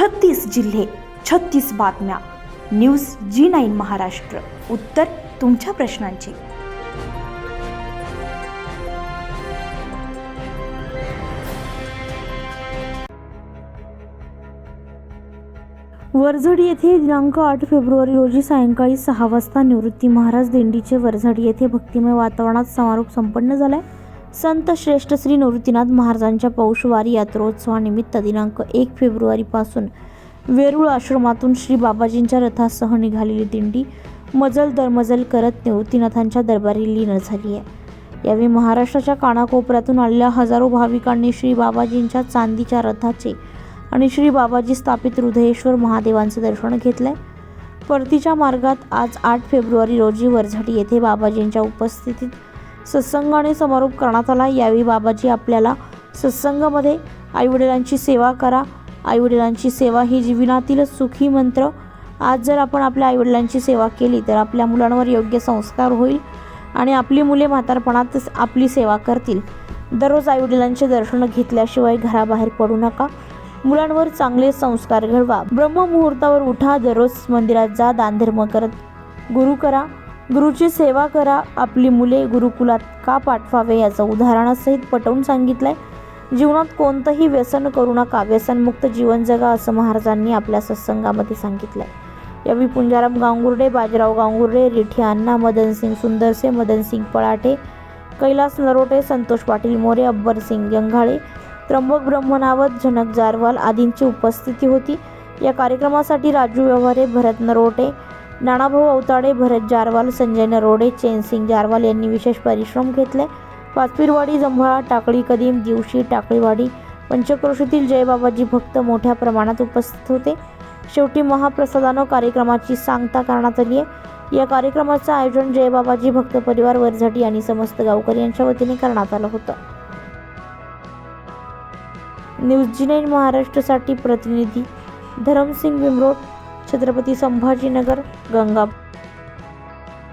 छत्तीस जिल्हे छत्तीस बातम्या. News G nine Maharashtra. उत्तर तुमच्या प्रश्नांची. वरझडी येथे दिनांक आठ फेब्रुवारी रोजी सायंकाळी सहा वाजता निवृत्ती महाराज दिंडीचे वरझडी येथे भक्तिमय वातावरणात समारोप संपन्न झालाय. संत श्रेष्ठ श्री निवृत्तीनाथ महाराजांच्या पौषवारी यात्रोत्सवानिमित्त दिनांक एक फेब्रुवारीपासून वेरूळ आश्रमातून श्री बाबाजींच्या रथासह निघालेली दिंडी मजल दरमजल करत निवृत्तीनाथांच्या दरबारी लीन झाली आहे. यावेळी महाराष्ट्राच्या कानाकोपऱ्यातून आलेल्या हजारो भाविकांनी श्री बाबाजींच्या चांदीच्या रथाचे आणि श्री बाबाजी स्थापित हृदयेश्वर महादेवांचं दर्शन घेतलंय परतीच्या मार्गात आज आठ फेब्रुवारी रोजी वरझाटी येथे बाबाजींच्या उपस्थितीत सत्संग आणि समारोप करण्यात आला. यावेळी बाबाजी आपल्याला सत्संगामध्ये आईवडिलांची सेवा करा. आईवडिलांची सेवा ही जीवनातील सुखी मंत्र. आज जर आपण आपल्या आईवडिलांची सेवा केली तर आपल्या मुलांवर योग्य संस्कार होईल आणि आपली मुले म्हातारपणात आपली सेवा करतील. दररोज आईवडिलांचे दर्शन घेतल्याशिवाय घराबाहेर पडू नका. मुलांवर चांगले संस्कार घडवा. ब्रह्ममुहूर्तावर उठा. दररोज मंदिरात जा. दानधर्म करत गुरु करा. गुरुची सेवा करा आपली मुले गुरुकुलात का पाठवावे याचं उदाहरणासहित पटवून सांगितलंय. जीवनात कोणतंही व्यसन करू नका व्यसनमुक्त जीवन जगा असं महाराजांनी आपल्या सत्संगामध्ये सांगितलंय. यावेळी पुंजाराम गांगुर्डे बाजीराव गांगुर्डे रिठी अण्णा मदनसिंग सुंदरसे मदनसिंग पळाटे कैलास नरोटे संतोष पाटील मोरे अब्बर सिंग यंघाळे त्र्यंबक ब्रह्मनावत झनक जारवाल आदींची उपस्थिती होती. या कार्यक्रमासाठी राजू व्यवहारे भरत नरोटे नानाभाऊ अवताडे भरत जारवाल संजय नरोडे चैनसिंग जारवाल यांनी विशेष परिश्रम घेतले. पाचपीरवाडी जंभाळा टाकळी कदीम दिवशी टाकळीवाडी पंचक्रोशीतील जयबाबाजी भक्त मोठ्या प्रमाणात उपस्थित होते. शेवटी महाप्रसादानं कार्यक्रमाची सांगता करण्यात आली आहे. या कार्यक्रमाचं आयोजन जयबाबाजी भक्त परिवार वरझटी आणि समस्त गावकरी यांच्या वतीने करण्यात आलं होतं. न्यूज जी नाईन महाराष्ट्रासाठी प्रतिनिधी धरमसिंग विमरोड. छत्रपती संभाजीनगर गंगापूर.